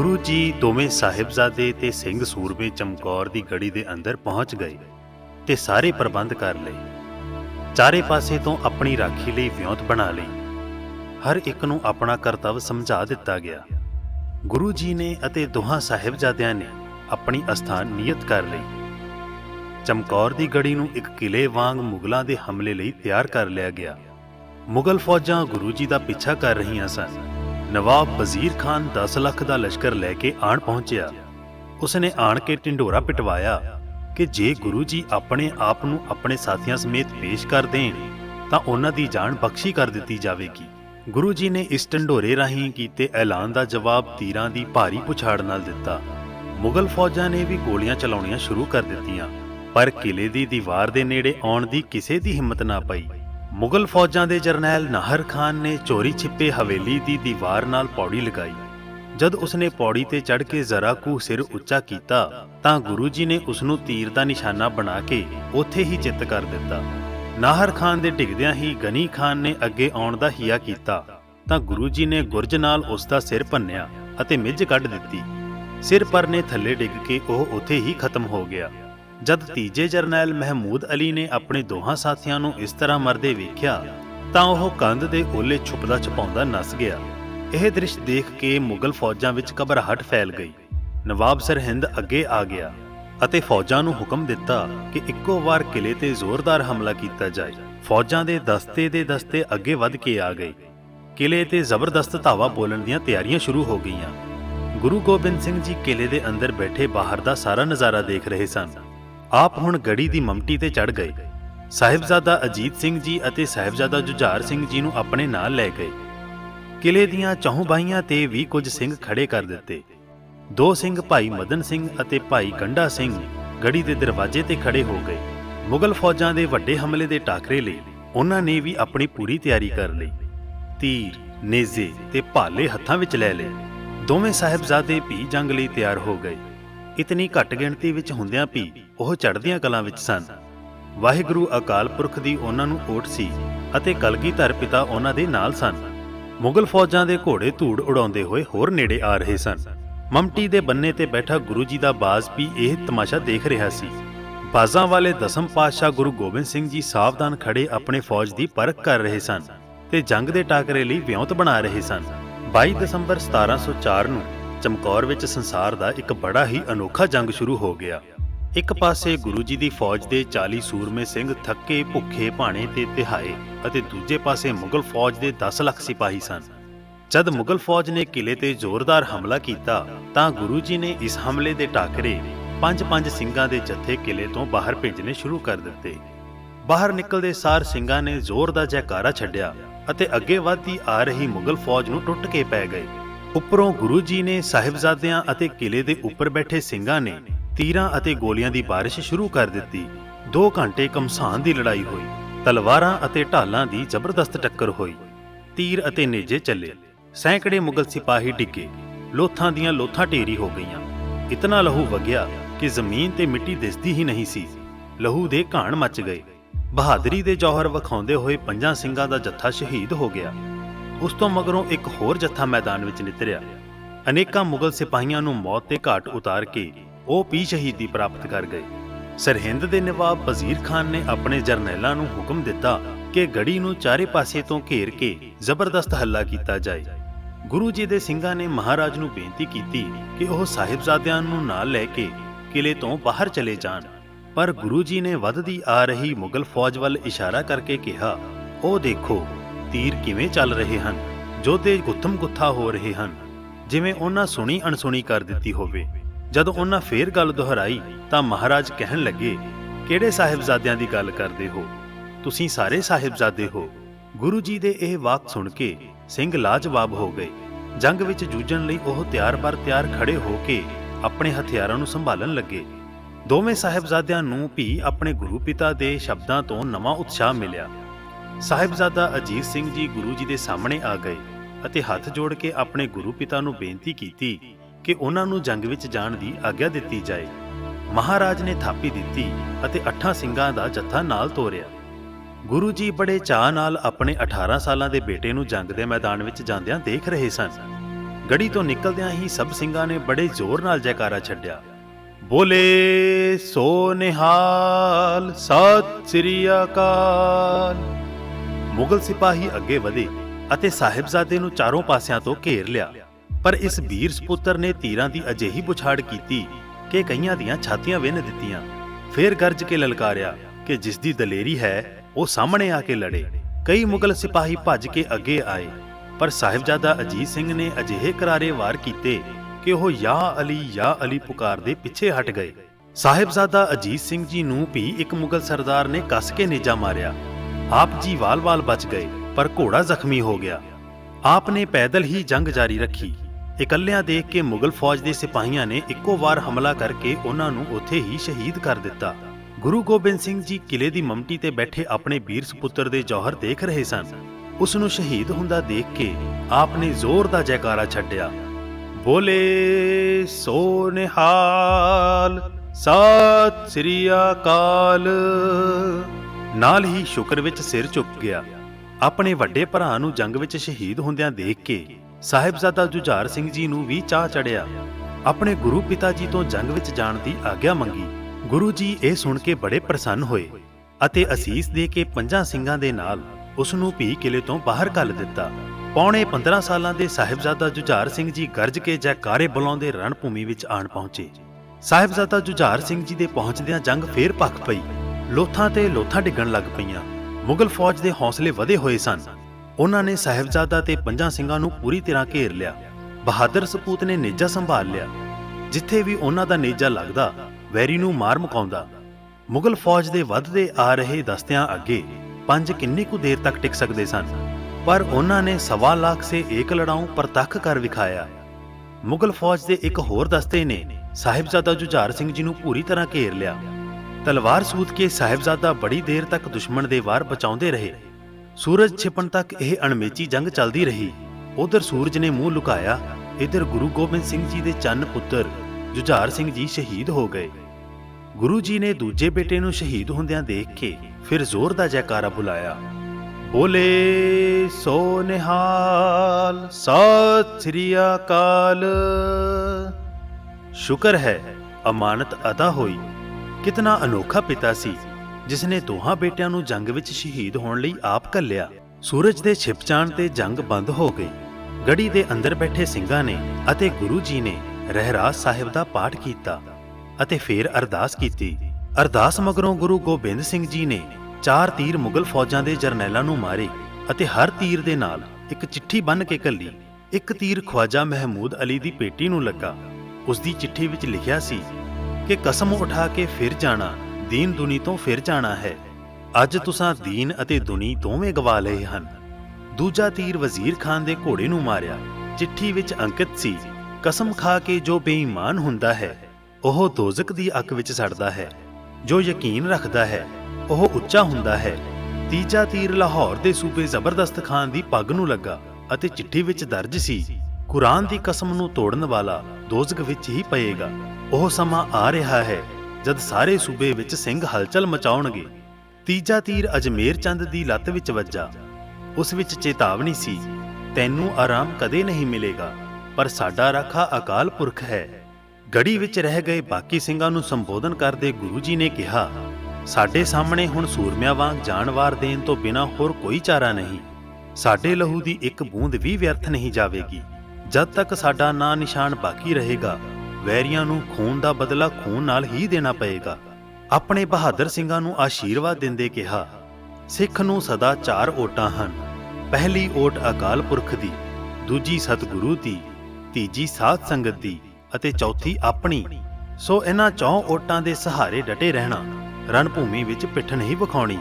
ਗੁਰੂ ਜੀ ਦੋਵੇਂ ਸਾਹਿਬਜ਼ਾਦੇ ਤੇ ਸਿੰਘ ਸੂਰਬੇ ਚਮਕੌਰ ਦੀ ਗੜੀ ਦੇ ਅੰਦਰ ਪਹੁੰਚ ਗਏ ਤੇ ਸਾਰੇ ਪ੍ਰਬੰਧ ਕਰ ਲਏ। ਚਾਰੇ ਪਾਸੇ ਤੋਂ ਆਪਣੀ ਰਾਖੀ ਲਈ ਵਿਉਂਤ ਬਣਾ ਲਈ। ਹਰ ਇੱਕ ਨੂੰ ਆਪਣਾ ਕਰਤੱਵ ਸਮਝਾ ਦਿੱਤਾ ਗਿਆ। ਗੁਰੂ ਜੀ ਨੇ ਅਤੇ ਦੋਹਾਂ ਸਾਹਿਬਜ਼ਾਦਿਆਂ ਨੇ ਆਪਣੀ ਅਸਥਾਨ ਨਿਯਤ ਕਰ ਲਈ। ਚਮਕੌਰ ਦੀ ਗੜੀ ਨੂੰ ਇੱਕ ਕਿਲੇ ਵਾਂਗ ਮੁਗਲਾਂ ਦੇ ਹਮਲੇ ਲਈ ਤਿਆਰ ਕਰ ਲਿਆ ਗਿਆ। ਮੁਗਲ ਫੌਜਾਂ ਗੁਰੂ ਜੀ ਦਾ ਪਿੱਛਾ ਕਰ ਰਹੀਆਂ ਸਨ। ਨਵਾਬ ਵਜ਼ੀਰ ਖਾਨ 10 ਲੱਖ ਦਾ ਲਸ਼ਕਰ ਲੈ ਕੇ ਆਣ ਪਹੁੰਚਿਆ। ਉਸਨੇ ਆਣ ਕੇ ਢਿੰਡੋਰਾ ਪਿਟਵਾਇਆ ਕਿ ਜੇ ਗੁਰੂ ਜੀ ਆਪਣੇ ਆਪ ਨੂੰ ਆਪਣੇ ਸਾਥੀਆਂ ਸਮੇਤ ਪੇਸ਼ ਕਰ ਦੇਣ, ਤਾਂ ਉਹਨਾਂ ਦੀ ਜਾਨ ਬਖਸ਼ੀ ਕਰ ਦਿੱਤੀ ਜਾਵੇਗੀ। ਗੁਰੂ ਜੀ ਨੇ ਇਸ ਢੰਡੋਰੇ ਰਾਹੀਂ ਕੀਤੇ ਐਲਾਨ ਦਾ ਜਵਾਬ ਤੀਰਾਂ ਦੀ ਭਾਰੀ ਪੁਛਾੜ ਨਾਲ ਦਿੱਤਾ। ਮੁਗਲ ਫੌਜਾਂ ਨੇ ਵੀ ਗੋਲੀਆਂ ਚਲਾਉਣੀਆਂ ਸ਼ੁਰੂ ਕਰ ਦਿੱਤੀਆਂ, ਪਰ ਕਿਲੇ ਦੀ ਦੀਵਾਰ ਦੇ ਨੇੜੇ ਆਉਣ ਦੀ ਕਿਸੇ ਦੀ ਹਿੰਮਤ ਨਾ ਪਈ। ਮੁਗਲ ਫੌਜਾਂ ਦੇ ਜਰਨੈਲ ਨਾਹਰ ਖਾਨ ਨੇ ਚੋਰੀ ਛਿਪੇ ਹਵੇਲੀ ਦੀ ਦੀਵਾਰ ਨਾਲ ਪੌੜੀ ਲਗਾਈ। ਜਦ ਉਸਨੇ ਪੌੜੀ ਤੇ ਚੜ੍ਹ ਕੇ ਜ਼ਰਾ ਕੁ ਸਿਰ ਉੱਚਾ ਕੀਤਾ, ਤਾਂ ਗੁਰੂ ਜੀ ਨੇ ਉਸ ਨੂੰ ਤੀਰ ਦਾ ਨਿਸ਼ਾਨਾ ਬਣਾ ਕੇ ਉੱਥੇ ਹੀ ਚਿੱਤ ਕਰ ਦਿੱਤਾ। ਨਾਹਰ ਖਾਨ ਦੇ ਡਿੱਗਦਿਆਂ ਹੀ ਗਨੀ ਖਾਨ ਨੇ ਅੱਗੇ ਆਉਣ ਦਾ ਹਿਆ ਕੀਤਾ, ਤਾਂ ਗੁਰੂ ਜੀ ਨੇ ਗੁਰਜ ਨਾਲ ਉਸ ਦਾ ਸਿਰ ਭੰਨਿਆ ਅਤੇ ਮਿੱਝ ਕੱਢ ਦਿੱਤੀ। ਸਿਰ ਪਰ ਨੇ ਥੱਲੇ ਡਿੱਗ ਕੇ ਉਹ ਉੱਥੇ ਹੀ ਖਤਮ ਹੋ ਗਿਆ। ਜਦ ਤੀਜੇ ਜਰਨੈਲ ਮਹਿਮੂਦ ਅਲੀ ਨੇ ਆਪਣੇ ਦੋਹਾਂ ਸਾਥੀਆਂ ਨੂੰ ਇਸ ਤਰ੍ਹਾਂ ਮਰਦੇ ਵੇਖਿਆ, ਤਾਂ ਉਹ ਕੰਧ ਦੇ ਓਲੇ ਛੁਪਦਾ ਛਪਾਉਂਦਾ ਨਸ ਗਿਆ। ਇਹ ਦ੍ਰਿਸ਼ ਦੇਖ ਕੇ ਮੁਗਲ ਫੌਜਾਂ ਵਿੱਚ ਘਬਰਾਹਟ ਫੈਲ ਗਈ। ਨਵਾਬ ਸਰਹਿੰਦ ਅੱਗੇ ਆ ਗਿਆ ਅਤੇ ਫੌਜਾਂ ਨੂੰ ਹੁਕਮ ਦਿੱਤਾ ਕਿ ਇੱਕੋ ਵਾਰ ਕਿਲੇ ਤੇ ਜ਼ੋਰਦਾਰ ਹਮਲਾ ਕੀਤਾ ਜਾਏ। ਫੌਜਾਂ ਦੇ ਦਸਤੇ ਦੇ ਦਸਤੇ ਅੱਗੇ ਵੱਧ ਕੇ ਆ ਗਏ। ਕਿਲੇ ਤੇ ਜ਼ਬਰਦਸਤ ਧਾਵਾ ਬੋਲਣ ਦੀਆਂ ਤਿਆਰੀਆਂ ਸ਼ੁਰੂ ਹੋ ਗਈਆਂ। ਗੁਰੂ ਗੋਬਿੰਦ ਸਿੰਘ ਜੀ ਕਿਲੇ ਦੇ ਅੰਦਰ ਬੈਠੇ ਬਾਹਰ ਦਾ ਸਾਰਾ ਨਜ਼ਾਰਾ ਦੇਖ ਰਹੇ ਸਨ। ਆਪ ਹੁਣ ਗੜੀ ਦੀ ਮਮਟੀ ਤੇ ਚੜ ਗਏ। ਸਾਹਿਬਜ਼ਾਦਾ ਅਜੀਤ ਸਿੰਘ ਜੀ ਅਤੇ ਸਾਹਿਬਜ਼ਾਦਾ ਜੁਝਾਰ ਸਿੰਘ ਜੀ ਨੂੰ ਆਪਣੇ ਨਾਲ ਲੈ ਗਏ। ਕਿਲੇ ਦੀਆਂ ਚੌਹਬਾਈਆਂ ਤੇ ਵੀ ਕੁਝ ਸਿੰਘ ਖੜੇ ਕਰ ਦਿੱਤੇ। ਦੋ ਸਿੰਘ ਭਾਈ ਮਦਨ ਸਿੰਘ ਅਤੇ ਭਾਈ ਗੰਡਾ ਸਿੰਘ ਗੜੀ ਦੇ ਦਰਵਾਜ਼ੇ ਤੇ ਖੜੇ ਹੋ ਗਏ। ਮੁਗਲ ਫੌਜਾਂ ਦੇ ਵੱਡੇ ਹਮਲੇ ਦੇ ਟਾਕਰੇ ਲਈ ਉਹਨਾਂ ਨੇ ਵੀ ਆਪਣੀ ਪੂਰੀ ਤਿਆਰੀ ਕਰ ਲਈ। ਤੀਰ, ਨੇਜ਼ੇ ਤੇ ਭਾਲੇ ਹੱਥਾਂ ਵਿੱਚ ਲੈ ਲਏ। ਦੋਵੇਂ ਸਾਹਿਬਜ਼ਾਦੇ ਵੀ ਜੰਗ ਲਈ ਤਿਆਰ ਹੋ ਗਏ। ਇਤਨੀ ਘੱਟ ਗਿਣਤੀ ਵਿੱਚ ਹੁੰਦਿਆਂ ਵੀ ਉਹ ਚੜ੍ਹਦੀਆਂ ਕਲਾਂ ਵਿੱਚ ਸਨ। ਵਾਹਿਗੁਰੂ ਅਕਾਲ ਪੁਰਖ ਦੀ ਉਹਨਾਂ ਨੂੰ ਓਟ ਸੀ ਅਤੇ ਕਲਗੀਧਰ ਪਿਤਾ ਉਹਨਾਂ ਦੇ ਨਾਲ ਸਨ। ਮੁਗਲ ਫੌਜਾਂ ਦੇ ਘੋੜੇ ਧੂੜ ਉਡਾਉਂਦੇ ਹੋਏ ਹੋਰ ਨੇੜੇ ਆ ਰਹੇ ਸਨ। ਮਮਟੀ ਦੇ ਬੰਨੇ ਤੇ ਬੈਠਾ ਗੁਰੂ ਜੀ ਦਾ ਬਾਜ਼ ਵੀ ਇਹ ਤਮਾਸ਼ਾ ਦੇਖ ਰਿਹਾ ਸੀ। ਬਾਜ਼ਾਂ ਵਾਲੇ ਦਸਮ ਪਾਤਸ਼ਾਹ ਗੁਰੂ ਗੋਬਿੰਦ ਸਿੰਘ ਜੀ ਸਾਵਧਾਨ ਖੜੇ ਆਪਣੇ ਫੌਜ ਦੀ ਪਰਖ ਕਰ ਰਹੇ ਸਨ ਤੇ ਜੰਗ ਦੇ ਟਾਕਰੇ ਲਈ ਵਿਉਂਤ ਬਣਾ ਰਹੇ ਸਨ। 22 ਦਸੰਬਰ 1704 ਨੂੰ ਚਮਕੌਰ ਵਿੱਚ ਸੰਸਾਰ ਦਾ ਇੱਕ ਬੜਾ ਹੀ ਅਨੋਖਾ ਜੰਗ ਸ਼ੁਰੂ ਹੋ ਗਿਆ। ਇੱਕ ਪਾਸੇ ਗੁਰੂ ਜੀ ਦੀ ਫੌਜ ਦੇ 40 ਸੂਰਮੇ ਸਿੰਘ ਥੱਕੇ, ਭੁੱਖੇ, ਭਾਣੇ ਤੇ ਤਿਹਾਏ ਅਤੇ ਦੂਜੇ ਪਾਸੇ ਮੁਗਲ ਫੌਜ ਦੇ 10 ਲੱਖ ਸਿਪਾਹੀ ਸਨ। ਜਦ ਮੁਗਲ ਫੌਜ ਨੇ ਕਿਲੇ ਤੇ ਜ਼ੋਰਦਾਰ ਹਮਲਾ ਕੀਤਾ, ਤਾਂ ਗੁਰੂ ਜੀ ਨੇ ਇਸ ਹਮਲੇ ਦੇ ਟਾਕਰੇ ਪੰਜ-ਪੰਜ ਸਿੰਘਾਂ ਦੇ ਜੱਥੇ ਕਿਲੇ ਤੋਂ ਬਾਹਰ ਭੇਜਣੇ ਸ਼ੁਰੂ ਕਰ ਦਿੱਤੇ। ਬਾਹਰ ਨਿਕਲਦੇ ਸਾਰ ਸਿੰਘਾਂ ਨੇ ਜ਼ੋਰ ਦਾ ਜੈਕਾਰਾ ਛੱਡਿਆ ਅਤੇ ਅੱਗੇ ਵਧਦੀ ਆ ਰਹੀ ਮੁਗਲ ਫੌਜ ਨੂੰ ਟੁੱਟ ਕੇ ਪੈ ਗਏ। ਉੱਪਰੋਂ ਗੁਰੂ ਜੀ ਨੇ ਸਾਹਿਬਜ਼ਾਦਿਆਂ ਅਤੇ ਕਿਲੇ ਦੇ ਉੱਪਰ ਬੈਠੇ ਸਿੰਘਾਂ ਨੇ ਤੀਰਾਂ ਅਤੇ ਗੋਲੀਆਂ ਦੀ ਬਾਰਿਸ਼ ਸ਼ੁਰੂ ਕਰ ਦਿੱਤੀ। 2 ਘੰਟੇ ਕਮਸਾਨ ਦੀ ਲੜਾਈ ਹੋਈ। ਤਲਵਾਰਾਂ ਅਤੇ ਢਾਲਾਂ ਦੀ ਜ਼ਬਰਦਸਤ ਟੱਕਰ ਹੋਈ। ਤੀਰ ਅਤੇ ਨੇਜੇ ਚੱਲੇ। ਸੈਂਕੜੇ ਮੁਗਲ ਸਿਪਾਹੀ ਡਿੱਗੇ। ਲੋਥਾਂ ਦੀਆਂ ਲੋਥਾਂ ਢੇਰੀ ਹੋ ਗਈਆਂ। ਇਤਨਾ ਲਹੂ ਵਗਿਆ ਕਿ ਜ਼ਮੀਨ ਤੇ ਮਿੱਟੀ ਦਿਸਦੀ ਹੀ ਨਹੀਂ ਸੀ। ਲਹੂ ਦੇ ਘਾਣ ਮਚ ਗਏ। ਬਹਾਦਰੀ ਦੇ ਜੌਹਰ ਵਿਖਾਉਂਦੇ ਹੋਏ ਪੰਜਾਂ ਸਿੰਘਾਂ ਦਾ ਜੱਥਾ ਸ਼ਹੀਦ ਹੋ ਗਿਆ। ਉਸ ਤੋਂ ਮਗਰੋਂ ਇੱਕ ਹੋਰ ਜੱਥਾ ਮੈਦਾਨ ਵਿੱਚ ਨਿਤਰਿਆ। ਅਨੇਕਾਂ ਮੁਗਲ ਸਿਪਾਹੀਆਂ ਨੂੰ ਮੌਤ ਦੇ ਘਾਟ ਉਤਾਰ ਕੇ ਉਹ ਵੀ ਸ਼ਹੀਦੀ ਪ੍ਰਾਪਤ ਕਰ ਗਏ। ਸਰਹਿੰਦ ਦੇ ਨਵਾਬ ਵਜ਼ੀਰ ਖਾਨ ਨੇ ਆਪਣੇ ਜਰਨੈਲਾਂ ਨੂੰ ਹੁਕਮ ਦਿੱਤਾ ਕਿ ਗੜੀ ਨੂੰ ਚਾਰੇ ਪਾਸੇ ਤੋਂ ਘੇਰ ਕੇ ਜ਼ਬਰਦਸਤ ਹੱਲਾ ਕੀਤਾ ਜਾਏ। ਗੁਰੂ ਜੀ ਦੇ ਸਿੰਘਾਂ ਨੇ ਮਹਾਰਾਜ ਨੂੰ ਬੇਨਤੀ ਕੀਤੀ ਕਿ ਉਹ ਸਾਹਿਬਜ਼ਾਦਿਆਂ ਨੂੰ ਨਾਲ ਲੈ ਕੇ ਕਿਲੇ ਤੋਂ ਬਾਹਰ ਚਲੇ ਜਾਣ। ਪਰ ਗੁਰੂ ਜੀ ਨੇ ਵੱਧਦੀ ਆ ਰਹੀ ਮੁਗਲ ਫੌਜ ਵੱਲ ਇਸ਼ਾਰਾ ਕਰਕੇ ਕਿਹਾ, ਉਹ ਦੇਖੋ, ਤੀਰ ਕਿਵੇਂ ਚੱਲ ਰਹੇ ਹਨ, ਜੋਧੇ ਗੁੱਥਮ ਗੁੱਥਾ ਹੋ ਰਹੇ ਹਨ, ਜਿਵੇਂ ਉਹਨਾਂ ਸੁਣੀ ਅਣਸੁਣੀ ਕਰ ਦਿੱਤੀ ਹੋਵੇ। ਜਦੋਂ ਉਹਨਾਂ ਫੇਰ ਗੱਲ ਦੁਹਰਾਈ ਤਾਂ ਮਹਾਰਾਜ ਕਹਿਣ ਲੱਗੇ, ਕਿਹੜੇ ਸਾਹਿਬਜ਼ਾਦਿਆਂ ਦੀ ਗੱਲ ਕਰਦੇ ਹੋ? ਤੁਸੀਂ ਸਾਰੇ ਸਾਹਿਬਜ਼ਾਦੇ ਹੋ। ਗੁਰੂ ਜੀ ਦੇ ਇਹ ਵਾਕ ਸੁਣ ਕੇ ਸਿੰਘ ਲਾਜਵਾਬ ਹੋ ਗਏ। ਜੰਗ ਵਿੱਚ ਜੂਝਣ ਲਈ ਉਹ ਤਿਆਰ-ਬਰ ਤਿਆਰ ਖੜੇ ਹੋ ਕੇ ਆਪਣੇ ਹਥਿਆਰਾਂ ਨੂੰ ਸੰਭਾਲਣ ਲੱਗੇ। ਦੋਵੇਂ ਸਾਹਿਬਜ਼ਾਦਿਆਂ ਨੂੰ ਵੀ ਆਪਣੇ ਗੁਰੂ ਪਿਤਾ ਦੇ ਸ਼ਬਦਾਂ ਤੋਂ ਨਵਾਂ ਉਤਸ਼ਾਹ ਮਿਲਿਆ। ਸਾਹਿਬਜ਼ਾਦਾ ਅਜੀਤ ਸਿੰਘ ਜੀ ਗੁਰੂ ਜੀ ਦੇ ਸਾਹਮਣੇ ਆ ਗਏ ਅਤੇ ਹੱਥ ਜੋੜ ਕੇ ਆਪਣੇ ਗੁਰੂ ਪਿਤਾ ਨੂੰ ਬੇਨਤੀ ਕੀਤੀ ਕਿ ਉਹਨਾਂ ਨੂੰ ਜੰਗ ਵਿੱਚ ਜਾਣ ਦੀ ਆਗਿਆ ਦਿੱਤੀ ਜਾਏ। ਮਹਾਰਾਜ ਨੇ ਥਾਪੀ ਦਿੱਤੀ ਅਤੇ ਅੱਠਾਂ ਸਿੰਘਾਂ ਦਾ ਜੱਥਾ ਨਾਲ ਤੋਰਿਆ। ਗੁਰੂ ਜੀ ਬੜੇ ਚਾਅ ਨਾਲ ਆਪਣੇ 18 ਸਾਲਾਂ ਦੇ ਬੇਟੇ ਨੂੰ ਜੰਗ ਦੇ ਮੈਦਾਨ ਵਿੱਚ ਜਾਂਦਿਆਂ ਦੇਖ ਰਹੇ ਸਨ। ਗੜੀ ਤੋਂ ਨਿਕਲਦਿਆਂ ਹੀ ਸਭ ਸਿੰਘਾਂ ਨੇ ਬੜੇ ਜ਼ੋਰ ਨਾਲ ਜੈਕਾਰਾ ਛੱਡਿਆ। ਬੋਲੇ, ਸੋ ਨਿਹਾਲ, ਸਤਿ ਸ੍ਰੀ ਅਕਾਲ। ਮੁਗਲ ਸਿਪਾਹੀ ਅੱਗੇ ਵਧੇ ਅਤੇ ਸਾਹਿਬਜ਼ਾਦੇ ਨੂੰ ਚਾਰੋਂ ਪਾਸਿਆਂ ਤੋਂ ਘੇਰ ਲਿਆ। ਪਰ ਇਸ ਵੀਰ ਸਪੁੱਤਰ ਨੇ ਤੀਰਾਂ ਦੀ ਅਜਿਹੀ ਬੁਛਾੜ ਕੀਤੀ ਕਿ ਕਈਆਂ ਦੀਆਂ ਛਾਤੀਆਂ ਵਿੰਨ ਦਿੱਤੀਆਂ। ਫੇਰ ਗਰਜ ਕੇ ਲਲਕਾਰਿਆ ਕਿ ਜਿਸ ਦੀ ਦਲੇਰੀ ਹੈ, ਉਹ ਸਾਹਮਣੇ ਆ ਕੇ ਲੜੇ। ਕਈ ਮੁਗਲ ਸਿਪਾਹੀ ਭੱਜ ਕੇ ਅੱਗੇ ਆਏ, ਪਰ ਸਾਹਿਬਜ਼ਾਦਾ ਅਜੀਤ ਸਿੰਘ ਨੇ ਅਜਿਹੇ ਕਰਾਰੇ ਵਾਰ ਕੀਤੇ ਕਿ ਉਹ ਯਾ ਅਲੀ ਯਾ ਅਲੀ ਪੁਕਾਰਦੇ ਪਿੱਛੇ ਹਟ ਗਏ। ਸਾਹਿਬਜ਼ਾਦਾ ਅਜੀਤ ਸਿੰਘ ਜੀ ਨੂੰ ਵੀ ਇੱਕ ਮੁਗਲ ਸਰਦਾਰ ਨੇ ਕੱਸ ਕੇ ਨੇਜਾ ਮਾਰਿਆ। ਆਪ ਜੀ ਵਾਲ-ਵਾਲ ਬਚ ਗਏ, ਪਰ ਘੋੜਾ ਜ਼ਖਮੀ ਹੋ ਗਿਆ। ਆਪ ਨੇ ਪੈਦਲ ਹੀ ਜੰਗ ਜਾਰੀ ਰੱਖੀ। ਇਕੱਲਿਆਂ ਦੇਖ ਕੇ ਮੁਗਲ ਫੌਜ ਦੇ ਸਿਪਾਹੀਆਂ ਨੇ ਇੱਕੋ ਵਾਰ ਹਮਲਾ ਕਰਕੇ ਉਹਨਾਂ ਨੂੰ ਉੱਥੇ ਹੀ ਸ਼ਹੀਦ ਕਰ ਦਿੱਤਾ। ਗੁਰੂ ਗੋਬਿੰਦ ਸਿੰਘ ਜੀ ਕਿਲੇ ਦੀ ਮਮਟੀ ਤੇ ਬੈਠੇ ਆਪਣੇ ਵੀਰ ਸੁਪੁੱਤਰ ਦੇ ਜੌਹਰ ਦੇਖ ਰਹੇ ਸਨ। ਉਸ ਨੂੰ ਸ਼ਹੀਦ ਹੁੰਦਾ ਦੇਖ ਕੇ ਆਪ ਨੇ ਜ਼ੋਰ ਦਾ ਜੈਕਾਰਾ ਛੱਡਿਆ। ਬੋਲੇ ਸੋ ਨਿਹਾਲ ਸਤਿ ਸ੍ਰੀ ਅਕਾਲ। ਨਾਲ ਹੀ ਸ਼ੁਕਰ ਵਿੱਚ ਸਿਰ ਝੁਕ ਗਿਆ। ਆਪਣੇ ਵੱਡੇ ਭਰਾ ਨੂੰ ਜੰਗ ਵਿੱਚ ਸ਼ਹੀਦ ਹੁੰਦਿਆਂ ਦੇਖ ਕੇ ਸਾਹਿਬਜ਼ਾਦਾ ਜੁਝਾਰ ਸਿੰਘ ਜੀ ਨੂੰ ਵੀ ਚਾਹ ਚੜਿਆ। ਆਪਣੇ ਗੁਰੂ ਪਿਤਾ ਜੀ ਤੋਂ ਜੰਗ ਵਿੱਚ ਜਾਣ ਦੀ ਆਗਿਆ ਮੰਗੀ। ਗੁਰੂ ਜੀ ਇਹ ਸੁਣ ਕੇ ਬੜੇ ਪ੍ਰਸੰਨ ਹੋਏ ਅਤੇ ਅਸੀਸ ਦੇ ਕੇ ਪੰਜਾਂ ਸਿੰਘਾਂ ਦੇ ਨਾਲ ਉਸ ਨੂੰ ਭੀ ਕਿਲੇ ਤੋਂ ਬਾਹਰ ਕੱਢ ਦਿੱਤਾ। ਪੌਣੇ 15 ਸਾਲਾਂ ਦੇ ਸਾਹਿਬਜ਼ਾਦਾ ਜੁਝਾਰ ਸਿੰਘ ਜੀ ਗਰਜ ਕੇ ਜੈਕਾਰੇ ਬੁਲਾਉਂਦੇ ਰਣਭੂਮੀ ਵਿੱਚ ਆਣ ਪਹੁੰਚੇ। ਸਾਹਿਬਜ਼ਾਦਾ ਜੁਝਾਰ ਸਿੰਘ ਜੀ ਦੇ ਪਹੁੰਚਦਿਆਂ ਜੰਗ ਫੇਰ ਭਖ ਪਈ। ਲੋਥਾਂ ਤੇ ਲੋਥਾਂ ਡਿੱਗਣ ਲੱਗ ਪਈਆਂ। ਮੁਗਲ ਫੌਜ ਦੇ ਹੌਸਲੇ ਵਧੇ ਹੋਏ ਸਨ। ਉਹਨਾਂ ਨੇ ਸਾਹਿਬਜ਼ਾਦਾ ਤੇ ਪੰਜਾਂ ਸਿੰਘਾਂ ਨੂੰ ਪੂਰੀ ਤਰ੍ਹਾਂ ਘੇਰ ਲਿਆ। ਬਹਾਦਰ ਸਪੂਤ ਨੇ ਨੇਜਾ ਸੰਭਾਲ ਲਿਆ। ਜਿੱਥੇ ਵੀ ਉਹਨਾਂ ਦਾ ਨੇਜਾ ਲੱਗਦਾ, ਵੈਰੀ ਨੂੰ ਮਾਰ ਮੁਕਾਉਂਦਾ। ਮੁਗਲ ਫੌਜ ਦੇ ਵੱਧਦੇ ਆ ਰਹੇ ਦਸਤਿਆਂ ਅੱਗੇ ਪੰਜ ਕਿੰਨੀ ਕੁ ਦੇਰ ਤੱਕ ਟਿਕ ਸਕਦੇ ਸਨ। ਪਰ ਉਹਨਾਂ ਨੇ ਸਵਾ ਲੱਖ ਸੇ ਏਕ ਲੜਾਉ ਪ੍ਰਤੱਖ ਕਰ ਵਿਖਾਇਆ। ਮੁਗਲ ਫੌਜ ਦੇ ਇੱਕ ਹੋਰ ਦਸਤੇ ਨੇ ਸਾਹਿਬਜ਼ਾਦਾ ਜੁਝਾਰ ਸਿੰਘ ਜੀ ਨੂੰ ਪੂਰੀ ਤਰ੍ਹਾਂ ਘੇਰ ਲਿਆ। ਤਲਵਾਰ ਸੂਤ ਕੇ ਸਾਹਿਬਜ਼ਾਦਾ ਬੜੀ ਦੇਰ ਤੱਕ ਦੁਸ਼ਮਣ ਦੇ ਵਾਰ ਬਚਾਉਂਦੇ ਰਹੇ। ਸੂਰਜ ਛਿਪਣ ਤੱਕ ਇਹ ਅਣਮੇਚੀ ਜੰਗ ਚੱਲਦੀ ਰਹੀ। ਉਧਰ ਸੂਰਜ ਨੇ ਮੂੰਹ ਲੁਕਾਇਆ, ਇਧਰ ਗੁਰੂ ਗੋਬਿੰਦ ਸਿੰਘ ਜੀ ਦੇ ਚੰਨ ਪੁੱਤਰ ਜੁਝਾਰ ਸਿੰਘ ਜੀ ਸ਼ਹੀਦ ਹੋ ਗਏ। ਗੁਰੂ ਜੀ ਨੇ ਦੂਜੇ ਬੇਟੇ ਨੂੰ ਸ਼ਹੀਦ ਹੁੰਦਿਆਂ ਦੇਖ ਕੇ ਫਿਰ ਜ਼ੋਰ ਦਾ ਜੈਕਾਰਾ ਬੁਲਾਇਆ। ਬੋਲੇ, ਸੋ ਨਿਹਾਲ, ਸਤਿ ਸ੍ਰੀ ਅਕਾਲ। ਸ਼ੁਕਰ ਹੈ, ਅਮਾਨਤ ਅਦਾ ਹੋਈ। ਕਿਤਨਾ ਅਨੋਖਾ ਪਿਤਾ ਸੀ। ਜਿਸ ਨੇ ਦੋਹਾਂ ਬੇਟਿਆਂ ਨੂੰ ਜੰਗ ਵਿੱਚ ਸ਼ਹੀਦ ਹੋਣ ਲਈ ਆਪ ਘੱਲਿਆ। ਸੂਰਜ ਦੇ ਛਿਪ ਜਾਣ ਤੇ ਜੰਗ ਬੰਦ ਹੋ ਗਈ। ਗੜੀ ਦੇ ਅੰਦਰ ਬੈਠੇ ਸਿੰਘਾਂ ਨੇ ਅਤੇ ਗੁਰੂ ਜੀ ਨੇ ਰਹਿਰਾਸ ਸਾਹਿਬ ਦਾ ਪਾਠ ਕੀਤਾ ਅਤੇ ਫੇਰ ਅਰਦਾਸ ਕੀਤੀ। ਅਰਦਾਸ ਮਗਰੋਂ ਗੁਰੂ ਗੋਬਿੰਦ ਸਿੰਘ ਜੀ ਨੇ ਚਾਰ ਤੀਰ ਮੁਗਲ ਫੌਜਾਂ ਦੇ ਜਰਨੈਲਾਂ ਨੂੰ ਮਾਰੇ ਅਤੇ ਹਰ ਤੀਰ ਦੇ ਨਾਲ ਇੱਕ ਚਿੱਠੀ ਬੰਨ ਕੇ ਘੱਲੀ। ਇੱਕ ਤੀਰ ਖਵਾਜਾ ਮਹਿਮੂਦ ਅਲੀ ਦੀ ਪੇਟੀ ਨੂੰ ਲੱਗਾ। ਉਸ ਦੀ ਚਿੱਠੀ ਵਿੱਚ ਲਿਖਿਆ ਸੀ ਕਿ ਕਸਮ ਉਠਾ ਕੇ ਫਿਰ ਜਾਣਾ ਦੀਨ ਦੁਨੀ ਤੋਂ ਫਿਰ ਜਾਣਾ ਹੈ। ਅੱਜ ਤੁਸੀਂ ਦੀਨ ਅਤੇ ਦੁਨੀ ਦੋਵੇਂ ਗਵਾ ਲਏ ਹਨ। ਦੂਜਾ ਤੀਰ ਵਜ਼ੀਰ ਖਾਨ ਦੇ ਘੋੜੇ ਨੂੰ ਮਾਰਿਆ। ਚਿੱਠੀ ਵਿੱਚ ਅੰਕਿਤ ਸੀ, ਕਸਮ ਖਾ ਕੇ ਜੋ ਬੇਈਮਾਨ ਹੁੰਦਾ ਹੈ, ਉਹ ਦੋਜ਼ਕ ਦੀ ਅੱਗ ਵਿੱਚ ਸੜਦਾ ਹੈ। ਜੋ ਯਕੀਨ ਰੱਖਦਾ ਹੈ, ਉਹ ਉੱਚਾ ਹੁੰਦਾ ਹੈ। ਤੀਜਾ ਤੀਰ ਲਾਹੌਰ ਦੇ ਸੂਬੇ ਜ਼ਬਰਦਸਤ ਖਾਨ ਦੀ ਪੱਗ ਨੂੰ ਲੱਗਾ ਅਤੇ ਚਿੱਠੀ ਵਿੱਚ ਦਰਜ ਸੀ, ਕੁਰਾਨ ਦੀ ਕਸਮ ਨੂੰ ਤੋੜਨ ਵਾਲਾ ਦੋਜ਼ਖ ਵਿੱਚ ਹੀ ਪਏਗਾ। ਉਹ ਸਮਾਂ ਆ ਰਿਹਾ ਹੈ ਜਦ ਸਾਰੇ ਸੂਬੇ ਵਿੱਚ ਸਿੰਘ ਹਲਚਲ ਮਚਾਉਣਗੇ, ਤੀਜਾ ਤੀਰ ਅਜਮੇਰ ਚੰਦ ਦੀ ਲੱਤ ਵਿੱਚ ਵੱਜਾ। ਉਸ ਵਿੱਚ ਚੇਤਾਵਨੀ ਸੀ, ਤੈਨੂੰ ਆਰਾਮ ਕਦੇ ਨਹੀਂ ਮਿਲੇਗਾ, ਪਰ ਸਾਡਾ ਰਾਖਾ ਅਕਾਲ ਪੁਰਖ ਹੈ। ਗੜੀ ਵਿੱਚ ਰਹਿ ਗਏ ਬਾਕੀ ਸਿੰਘਾਂ ਨੂੰ ਸੰਬੋਧਨ ਕਰਦੇ ਗੁਰੂ ਜੀ ਨੇ ਕਿਹਾ, ਸਾਡੇ ਸਾਹਮਣੇ ਹੁਣ ਸੂਰਮਿਆਂ ਵਾਂਗ ਜਾਨਵਾਰ ਦੇਣ ਤੋਂ ਬਿਨਾ ਹੋਰ ਕੋਈ ਚਾਰਾ ਨਹੀਂ। ਸਾਡੇ ਲਹੂ ਦੀ ਇੱਕ ਬੂੰਦ ਵੀ ਵਿਅਰਥ ਨਹੀਂ ਜਾਵੇਗੀ। ਜਦ ਤੱਕ ਸਾਡਾ ਨਾਂ ਨਿਸ਼ਾਨ ਬਾਕੀ ਰਹੇਗਾ ਵੈਰੀਆਂ ਨੂੰ ਖੂਨ ਦਾ ਬਦਲਾ ਖੂਨ ਨਾਲ ਹੀ ਦੇਣਾ ਪਏਗਾ। ਆਪਣੇ ਬਹਾਦਰ ਸਿੰਘਾਂ ਨੂੰ ਆਸ਼ੀਰਵਾਦ ਦਿੰਦੇ ਕਿਹਾ, ਸਿੱਖ ਨੂੰ ਸਦਾ ਚਾਰ ਓਟਾਂ ਹਨ। ਪਹਿਲੀ ਓਟ ਅਕਾਲ ਪੁਰਖ ਦੀ, ਦੂਜੀ ਸਤਿਗੁਰੂ ਦੀ, ਤੀਜੀ ਸਾਧ ਸੰਗਤ ਦੀ ਅਤੇ ਚੌਥੀ ਆਪਣੀ। ਸੋ ਇਹਨਾਂ ਚੌਂ ਓਟਾਂ ਦੇ ਸਹਾਰੇ ਡਟੇ ਰਹਿਣਾ, ਰਣਭੂਮੀ ਵਿੱਚ ਪਿੱਠ ਨਹੀਂ ਵਿਖਾਉਣੀ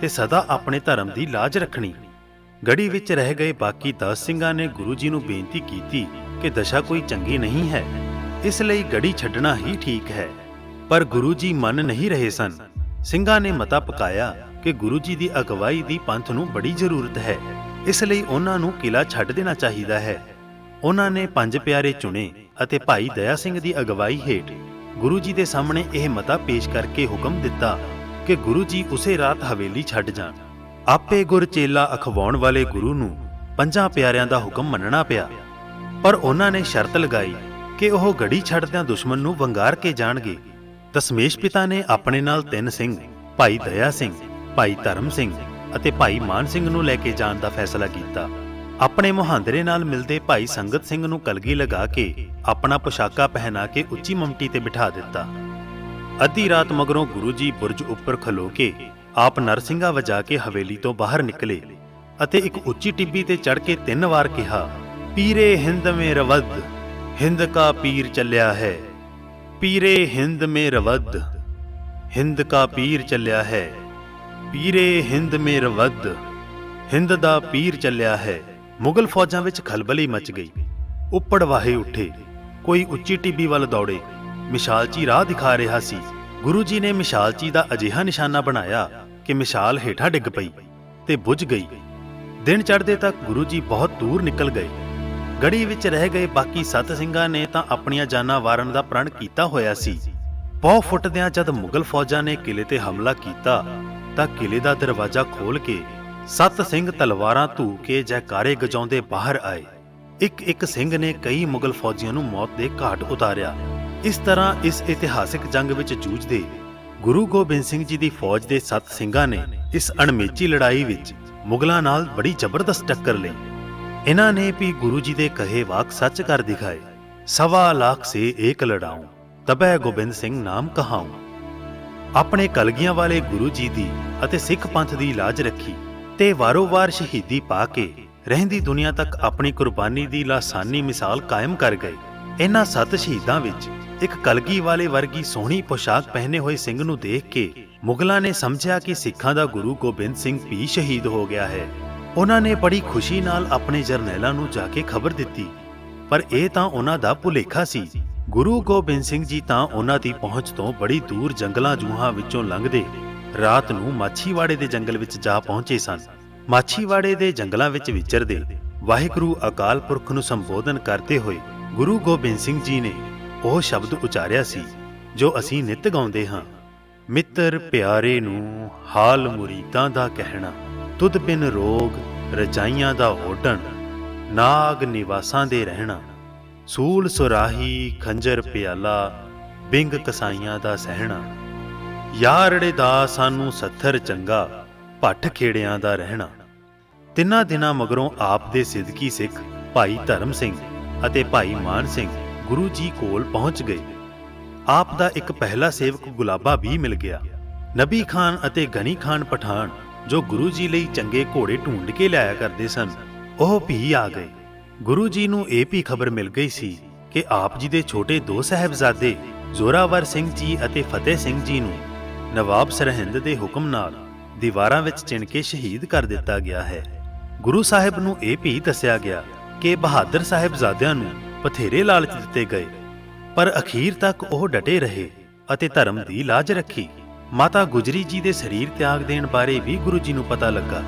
ਤੇ ਸਦਾ ਆਪਣੇ ਧਰਮ ਦੀ ਲਾਜ ਰੱਖਣੀ। ਗੜੀ ਵਿੱਚ ਰਹਿ ਗਏ ਬਾਕੀ 10 ਸਿੰਘਾਂ ਨੇ ਗੁਰੂ ਜੀ ਨੂੰ ਬੇਨਤੀ ਕੀਤੀ ਕਿ ਦਸ਼ਾ ਕੋਈ ਚੰਗੀ ਨਹੀਂ ਹੈ। ਇਸ ਲਈ ਗੜੀ ਛੱਡਣਾ ਹੀ ਠੀਕ ਹੈ। ਪਰ ਗੁਰੂ ਜੀ ਮੰਨ ਨਹੀਂ ਰਹੇ ਸਨ। ਸਿੰਘਾਂ ਨੇ ਮਤਾ ਪਕਾਇਆ ਕਿ ਗੁਰੂ ਜੀ ਦੀ ਅਗਵਾਈ ਦੀ ਪੰਥ ਨੂੰ ਬੜੀ ਜ਼ਰੂਰਤ ਹੈ। ਇਸ ਲਈ ਉਹਨਾਂ ਨੂੰ ਕਿਲਾ ਛੱਡ ਦੇਣਾ ਚਾਹੀਦਾ ਹੈ। ਉਹਨਾਂ ਨੇ ਪੰਜ ਪਿਆਰੇ ਚੁਣੇ ਅਤੇ ਭਾਈ ਦਇਆ ਸਿੰਘ ਦੀ ਅਗਵਾਈ ਹੇਠ ਗੁਰੂ ਜੀ ਦੇ ਸਾਹਮਣੇ ਇਹ ਮਤਾ ਪੇਸ਼ ਕਰਕੇ ਹੁਕਮ ਦਿੱਤਾ ਕਿ ਗੁਰੂ ਜੀ ਉਸੇ ਰਾਤ ਹਵੇਲੀ ਛੱਡ ਜਾਣ। ਆਪੇ ਗੁਰ ਚੇਲਾ ਅਖਵਾਉਣ ਵਾਲੇ ਗੁਰੂ ਨੂੰ ਪੰਜਾਂ ਪਿਆਰਿਆਂ ਦਾ ਹੁਕਮ ਮੰਨਣਾ ਪਿਆ। ਪਰ ਉਹਨਾਂ ਨੇ ਸ਼ਰਤ ਲਗਾਈ ਕਿ ਉਹ ਗੜੀ ਛੱਡਦਿਆਂ ਦੁਸ਼ਮਣ ਨੂੰ ਵੰਗਾਰ ਕੇ ਜਾਣਗੇ। ਦਸ਼ਮੇਸ਼ ਪਿਤਾ ਨੇ ਆਪਣੇ ਨਾਲ ਤਿੰਨ ਸਿੰਘ, ਭਾਈ ਦਇਆ ਸਿੰਘ, ਭਾਈ ਧਰਮ ਸਿੰਘ ਅਤੇ ਭਾਈ ਮਾਨ ਸਿੰਘ ਨੂੰ ਲੈ ਕੇ ਜਾਣ ਦਾ ਫੈਸਲਾ ਕੀਤਾ। ਆਪਣੇ ਮੁਹਾਂਦਰੇ ਨਾਲ ਮਿਲਦੇ ਭਾਈ ਸੰਗਤ ਸਿੰਘ ਨੂੰ ਕਲਗੀ ਲਗਾ ਕੇ ਆਪਣਾ ਪੁਸ਼ਾਕਾ ਪਹਿਨਾ ਕੇ ਉੱਚੀ ਮਮਟੀ ਤੇ ਬਿਠਾ ਦਿੱਤਾ। ਅੱਧੀ ਰਾਤ ਮਗਰੋਂ ਗੁਰੂ ਜੀ ਬੁਰਜ ਉੱਪਰ ਖਲੋ ਕੇ ਆਪ ਨਰਸਿੰਘਾ ਵਜਾ ਕੇ ਹਵੇਲੀ ਤੋਂ ਬਾਹਰ ਨਿਕਲੇ ਅਤੇ ਇੱਕ ਉੱਚੀ ਟਿੱਬੀ ਤੇ ਚੜ ਕੇ ਤਿੰਨ ਵਾਰ ਕਿਹਾ, ਪੀਰੇ ਹਿੰਦ ਮੇ ਰਵਦ। ਹਿੰਦ ਕਾ ਪੀਰ ਚੱਲਿਆ ਹੈ। ਪੀਰੇ ਹਿੰਦ ਮੇ ਰਵਦ, ਹਿੰਦ ਕਾ ਪੀਰ ਚੱਲਿਆ ਹੈ। ਪੀਰੇ ਹਿੰਦ ਮੇ ਰਵਦ, ਹਿੰਦ ਦਾ ਪੀਰ ਚੱਲਿਆ ਹੈ। ਮੁਗਲ ਫੌਜਾਂ ਵਿੱਚ ਖਲਬਲੀ ਮਚ ਗਈ। ਉੱਪੜ ਵਾਹੇ ਉੱਠੇ। ਕੋਈ ਉੱਚੀ ਟਿੱਬੀ ਵੱਲ ਦੌੜੇ। ਮਿਸ਼ਾਲਚੀ ਰਾਹ ਦਿਖਾ ਰਿਹਾ ਸੀ। ਗੁਰੂ ਜੀ ਨੇ ਮਿਸ਼ਾਲਚੀ ਦਾ ਅਜਿਹਾ ਨਿਸ਼ਾਨਾ ਬਣਾਇਆ ਕਿ ਮਿਸ਼ਾਲ ਹੇਠਾਂ ਡਿੱਗ ਪਈ ਤੇ ਬੁਝ ਗਈ। ਦਿਨ ਚੜ੍ਹਦੇ ਤੱਕ ਗੁਰੂ ਜੀ ਬਹੁਤ ਦੂਰ ਨਿਕਲ ਗਏ। ਗੜੀ ਵਿੱਚ ਰਹਿ ਗਏ ਬਾਕੀ ਸੱਤ ਸਿੰਘਾਂ ਨੇ ਤਾਂ ਆਪਣੀਆਂ ਜਾਨਾਂ ਵਾਰਨ ਦਾ ਪ੍ਰਣ ਕੀਤਾ ਹੋਇਆ ਸੀ। ਬਹੁ ਫੁੱਟਦਿਆਂ ਜਦ ਮੁਗਲ ਫੌਜਾਂ ਨੇ ਕਿਲੇ ਤੇ ਹਮਲਾ ਕੀਤਾ, ਤਾਂ ਕਿਲੇ ਦਾ ਦਰਵਾਜ਼ਾ ਖੋਲ ਕੇ ਸੱਤ ਸਿੰਘ ਤਲਵਾਰਾਂ ਧੂ ਕੇ ਜੈਕਾਰੇ ਗਜਾਉਂਦੇ ਬਾਹਰ ਆਏ। ਇੱਕ ਇੱਕ ਸਿੰਘ ਨੇ ਕਈ ਮੁਗਲ ਫੌਜੀਆਂ ਨੂੰ ਮੌਤ ਦੇ ਘਾਟ ਉਤਾਰਿਆ। ਇਸ ਤਰ੍ਹਾਂ ਇਸ ਇਤਿਹਾਸਿਕ ਜੰਗ ਵਿੱਚ ਜੂਝਦੇ ਗੁਰੂ ਗੋਬਿੰਦ ਸਿੰਘ ਜੀ ਦੀ ਫੌਜ ਦੇ ਸੱਤ ਸਿੰਘਾਂ ਨੇ ਇਸ ਅਣਮੇਚੀ ਲੜਾਈ ਵਿੱਚ ਮੁਗਲਾਂ ਨਾਲ ਬੜੀ ਜ਼ਬਰਦਸਤ ਟੱਕਰ ਲਈ। ਇਹਨਾਂ ਨੇ ਵੀ ਗੁਰੂ ਜੀ ਦੇ ਕਹੇ ਵਾਕ ਸੱਚ ਕਰ ਦਿਖਾਏ। ਸਵਾ ਲੱਖ ਸੇ ਏਕ ਲੜਾऊं ਤਬੈ ਗੋਬਿੰਦ ਸਿੰਘ ਨਾਮ ਕਹਾऊं ਆਪਣੇ ਕਲਗੀਆਂ ਵਾਲੇ ਗੁਰੂ ਜੀ ਦੀ ਅਤੇ ਸਿੱਖ ਪੰਥ ਦੀ ਲਾਜ ਰੱਖੀ ਤੇ ਵਾਰੋ-ਵਾਰ ਸ਼ਹੀਦੀ ਪਾ ਕੇ ਰਹਿੰਦੀ ਦੁਨੀਆ ਤੱਕ ਆਪਣੀ ਕੁਰਬਾਨੀ ਦੀ ਲਾਸਾਨੀ ਮਿਸਾਲ ਕਾਇਮ ਕਰ ਗਏ। ਇਹਨਾਂ ਸੱਤ ਸ਼ਹੀਦਾਂ ਵਿੱਚ ਇੱਕ ਕਲਗੀ ਵਾਲੇ ਵਰਗੀ ਸੋਹਣੀ ਪੋਸ਼ਾਕ ਪਹਿਨੇ ਹੋਏ ਸਿੰਘ ਨੂੰ ਦੇਖ ਕੇ ਮੁਗਲਾਂ ਨੇ ਸਮਝਿਆ ਕਿ ਸਿੱਖਾਂ ਦਾ ਗੁਰੂ ਗੋਬਿੰਦ ਸਿੰਘ ਵੀ ਸ਼ਹੀਦ ਹੋ ਗਿਆ ਹੈ। ਉਹਨਾਂ ਨੇ ਬੜੀ ਖੁਸ਼ੀ ਨਾਲ ਆਪਣੇ ਜਰਨੈਲਾਂ ਨੂੰ ਜਾ ਕੇ ਖਬਰ ਦਿੱਤੀ। ਪਰ ਇਹ ਤਾਂ ਉਹਨਾਂ ਦਾ ਭੁਲੇਖਾ ਸੀ। ਗੁਰੂ ਗੋਬਿੰਦ ਸਿੰਘ ਜੀ ਤਾਂ ਉਹਨਾਂ ਦੀ ਪਹੁੰਚ ਤੋਂ ਬੜੀ ਦੂਰ ਜੰਗਲਾਂ ਜੂਹਾਂ ਵਿੱਚੋਂ ਲੰਘਦੇ ਰਾਤ ਨੂੰ ਮਾਛੀਵਾੜੇ ਦੇ ਜੰਗਲ ਵਿੱਚ ਜਾ ਪਹੁੰਚੇ ਸਨ। ਮਾਛੀਵਾੜੇ ਦੇ ਜੰਗਲਾਂ ਵਿੱਚ ਵਿਚਰਦੇ ਵਾਹਿਗੁਰੂ ਅਕਾਲ ਪੁਰਖ ਨੂੰ ਸੰਬੋਧਨ ਕਰਦੇ ਹੋਏ ਗੁਰੂ ਗੋਬਿੰਦ ਸਿੰਘ ਜੀ ਨੇ ਉਹ ਸ਼ਬਦ ਉਚਾਰਿਆ ਸੀ, ਜੋ ਅਸੀਂ ਨਿਤ ਗਾਉਂਦੇ ਹਾਂ। ਮਿੱਤਰ ਪਿਆਰੇ ਨੂੰ ਹਾਲ ਮੁਰੀਦਾਂ ਦਾ ਕਹਿਣਾ। ਤੁਧ ਬਿਨ ਰੋਗ ਰਜਾਈਆਂ ਦਾ ਓਢਣ ਨਾਗ ਨਿਵਾਸਾਂ ਦੇ ਰਹਿਣਾ। ਸੂਲ ਸੁਰਾਹੀ ਖੰਜਰ ਪਿਆਲਾ, ਬਿੰਗ ਕਸਾਈਆਂ ਦਾ ਸਹਿਣਾ। ਯਾਰੜੇ ਦਾ ਸਾਨੂੰ ਸੱਥਰ ਚੰਗਾ, ਭੱਠ ਖੇੜਿਆਂ ਦਾ ਰਹਿਣਾ। ਤਿੰਨਾਂ ਦਿਨਾਂ ਮਗਰੋਂ ਆਪ ਦੇ ਸਿੱਧਕੀ ਸਿੱਖ ਭਾਈ ਧਰਮ ਸਿੰਘ ਅਤੇ ਭਾਈ ਮਾਨ ਸਿੰਘ ਗੁਰੂ ਜੀ ਕੋਲ ਪਹੁੰਚ ਗਏ। ਆਪ ਦਾ ਇੱਕ ਪਹਿਲਾ ਸੇਵਕ ਗੁਲਾਬਾ ਵੀ ਮਿਲ ਗਿਆ। ਨਬੀ ਖਾਨ ਅਤੇ ਗਨੀ ਖਾਨ ਪਠਾਨ ਜੋ ਗੁਰੂ ਜੀ ਲਈ ਚੰਗੇ ਘੋੜੇ ਢੂੰਡ ਕੇ ਲਿਆਇਆ ਕਰਦੇ ਸਨ, ਉਹ ਵੀ ਆ ਗਏ। ਗੁਰੂ ਜੀ ਨੂੰ ਇਹ ਵੀ ਖਬਰ ਮਿਲ ਗਈ ਸੀ ਕਿ ਆਪ ਜੀ ਦੇ ਛੋਟੇ ਦੋ ਸਹਿਬਜ਼ਾਦੇ, ਜ਼ੋਰਾਵਰ ਸਿੰਘ ਜੀ ਅਤੇ ਫਤਿਹ ਸਿੰਘ ਜੀ ਨੂੰ ਨਵਾਬ ਸਰਹਿੰਦ ਦੇ ਹੁਕਮ ਨਾਲ ਦੀਵਾਰਾਂ ਵਿੱਚ ਚਿਣ ਕੇ ਸ਼ਹੀਦ ਕਰ ਦਿੱਤਾ ਗਿਆ ਹੈ। ਗੁਰੂ ਸਾਹਿਬ ਨੂੰ ਇਹ ਵੀ ਦੱਸਿਆ ਗਿਆ ਕਿ ਬਹਾਦਰ ਸਾਹਿਬਜ਼ਾਦਿਆਂ ਨੂੰ ਬਥੇਰੇ ਲਾਲਚ ਦਿੱਤੇ ਗਏ, ਪਰ ਅਖੀਰ ਤੱਕ ਉਹ ਡਟੇ ਰਹੇ ਅਤੇ ਧਰਮ ਦੀ ਲਾਜ ਰੱਖੀ। ਮਾਤਾ ਗੁਜਰੀ ਜੀ ਦੇ ਸਰੀਰ ਤਿਆਗ ਦੇਣ ਬਾਰੇ ਵੀ ਗੁਰੂ ਜੀ ਨੂੰ ਪਤਾ ਲੱਗਾ।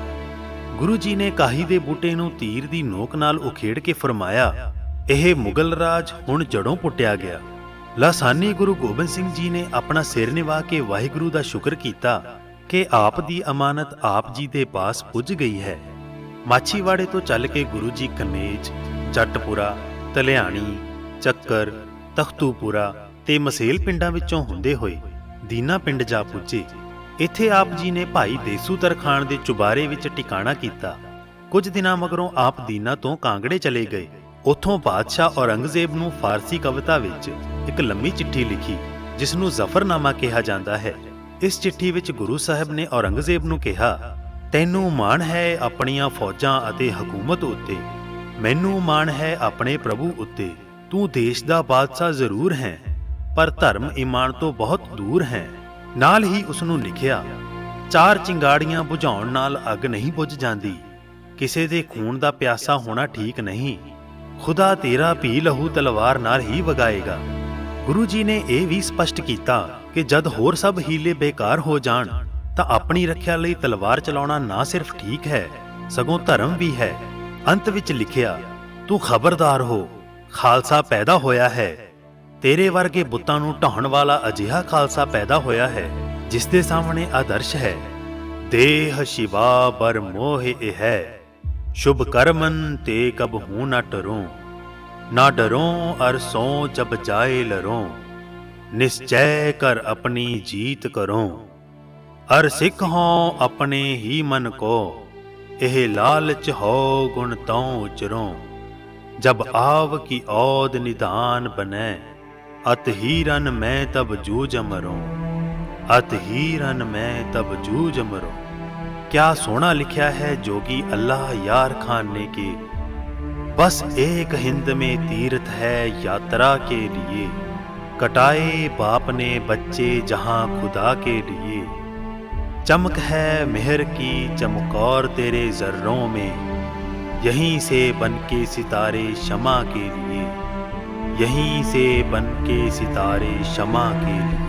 ਗੁਰੂ ਜੀ ਨੇ ਕਾਹੀ ਦੇ ਬੂਟੇ ਨੂੰ ਤੀਰ ਦੀ ਨੋਕ ਨਾਲ ਉਖੇੜ ਕੇ ਫਰਮਾਇਆ, ਇਹ ਮੁਗਲ ਰਾਜ ਹੁਣ ਜੜੋਂ ਪੁੱਟਿਆ ਗਿਆ। ਲਾਸਾਨੀ ਗੁਰੂ ਗੋਬਿੰਦ ਸਿੰਘ ਜੀ ਨੇ ਆਪਣਾ ਸਿਰ ਨਿਵਾ ਕੇ ਵਾਹਿਗੁਰੂ ਦਾ ਸ਼ੁਕਰ ਕੀਤਾ ਕਿ ਆਪ ਦੀ ਅਮਾਨਤ ਆਪ ਜੀ ਦੇ ਪਾਸ ਪੁੱਜ ਗਈ ਹੈ। ਮਾਛੀਵਾੜੇ ਤੋਂ ਚੱਲ ਕੇ ਗੁਰੂ ਜੀ ਕਨੇਜ, ਜੱਟਪੁਰਾ, ਤਲਿਆਣੀ, ਚੱਕਰ, ਤਖਤੂਪੁਰਾ ਤੇ ਮਸੇਲ ਪਿੰਡਾਂ ਵਿੱਚੋਂ ਹੁੰਦੇ ਹੋਏ ਦੀਨਾ ਪਿੰਡ ਜਾ ਪੁੱਜੇ। ਇੱਥੇ ਆਪ ਜੀ ਨੇ ਭਾਈ ਦੇਸੂ ਤਰਖਾਨ ਦੇ ਚੁਬਾਰੇ ਵਿੱਚ ਟਿਕਾਣਾ ਕੀਤਾ। ਕੁਝ ਦਿਨਾਂ ਮਗਰੋਂ ਆਪ ਦੀਨਾ ਤੋਂ ਕਾਂਗੜੇ ਚਲੇ ਗਏ। ਉੱਥੋਂ ਬਾਦਸ਼ਾਹ ਔਰੰਗਜ਼ੇਬ ਨੂੰ ਫਾਰਸੀ ਕਵਿਤਾ ਵਿੱਚ ਇੱਕ ਲੰਮੀ ਚਿੱਠੀ ਲਿਖੀ ਜਿਸ ਨੂੰ ਜ਼ਫਰਨਾਮਾ ਕਿਹਾ ਜਾਂਦਾ ਹੈ। ਇਸ ਚਿੱਠੀ ਵਿੱਚ ਗੁਰੂ ਸਾਹਿਬ ਨੇ ਔਰੰਗਜ਼ੇਬ ਨੂੰ ਕਿਹਾ, ਤੈਨੂੰ ਮਾਣ ਹੈ ਆਪਣੀਆਂ ਫੌਜਾਂ ਅਤੇ ਹਕੂਮਤ ਉੱਤੇ। ਮੈਨੂੰ ਮਾਣ ਹੈ ਆਪਣੇ ਪ੍ਰਭੂ ਉੱਤੇ। ਤੂੰ ਦੇਸ਼ ਦਾ ਬਾਦਸ਼ਾਹ ਜ਼ਰੂਰ ਹੈ। ਪਰ ਧਰਮ ਇਮਾਨ ਤੋਂ ਬਹੁਤ ਦੂਰ ਹੈ। ਨਾਲ ਹੀ ਉਸ ਨੂੰ ਲਿਖਿਆ, ਚਾਰ ਚਿੰਗਾੜੀਆਂ ਬੁਝਾਉਣ ਨਾਲ ਅੱਗ ਨਹੀਂ ਬੁਝ ਜਾਂਦੀ। ਕਿਸੇ ਦੇ ਖੂਨ ਦਾ ਪਿਆਸਾ ਹੋਣਾ ਠੀਕ ਨਹੀਂ। ਖੁਦਾ ਤੇਰਾ ਭੀ ਲਹੂ ਤਲਵਾਰ ਨਾਲ ਹੀ ਵਗਾਏਗਾ। ਗੁਰੂ ਜੀ ਨੇ ਇਹ ਵੀ ਸਪਸ਼ਟ ਕੀਤਾ ਕਿ ਜਦ ਹੋਰ ਸਭ ਹੀਲੇ ਬੇਕਾਰ ਹੋ ਜਾਣ, ਤਾਂ ਆਪਣੀ ਰੱਖਿਆ ਲਈ ਤਲਵਾਰ ਚਲਾਉਣਾ ਨਾ ਸਿਰਫ ਠੀਕ ਹੈ, ਸਗੋਂ ਧਰਮ ਵੀ ਹੈ। ਅੰਤ ਵਿੱਚ ਲਿਖਿਆ, ਤੂੰ ਖਬਰਦਾਰ ਹੋ, ਖਾਲਸਾ ਪੈਦਾ ਹੋਇਆ ਹੈ। ਤੇਰੇ ਵਰਗੇ ਬੁੱਤਾਂ ਨੂੰ ਢਾਹਣ ਵਾਲਾ ਅਜਿਹਾ ਖਾਲਸਾ ਪੈਦਾ ਹੋਇਆ ਹੈ, ਜਿਸ ਦੇ ਸਾਹਮਣੇ ਆਦਰਸ਼ ਹੈ। ਦੇਹ ਸ਼ਿਵਾ ਬਰ ਮੋਹ ਇਹ ਹੈ। ਸ਼ੁਭ ਕਰਮਨ ਤੇ ਕਬ ਹੂੰ ਨਾ ਟਰੋਂ। ਨਾ ਡਰੋਂ ਅਰ ਸੋ ਜਬ ਜਾਏ ਲਰੋਂ। ਨਿਸ਼ਚੈ ਕਰ ਆਪਣੀ ਜੀਤ ਕਰੋਂ। ਅਰ ਸਿੱਖ ਹੋ ਆਪਣੇ ਹੀ ਮਨ ਕੋ। ਇਹ ਲਾਲਚ ਹੋ ਗੁਣ ਤਉ ਉਚਰੋਂ ਜਬ ਆਵ ਕੀ ਔਦ ਨਿਧਾਨ ਬਨੈ अत ही रन मैं तब जूझ मरो। अत हीरन मैं तब जूझ मरो। क्या सोना लिखा है जोगी अल्लाह यार खान ने के? बस एक हिंद में तीर्थ है यात्रा के लिए। कटाए बाप ने बच्चे जहाँ खुदा के लिए। चमक है मेहर की चमकौर तेरे जर्रों में। यहीं से बन के सितारे शमा के लिए। यहीं से बन के सितारे शमा के लिए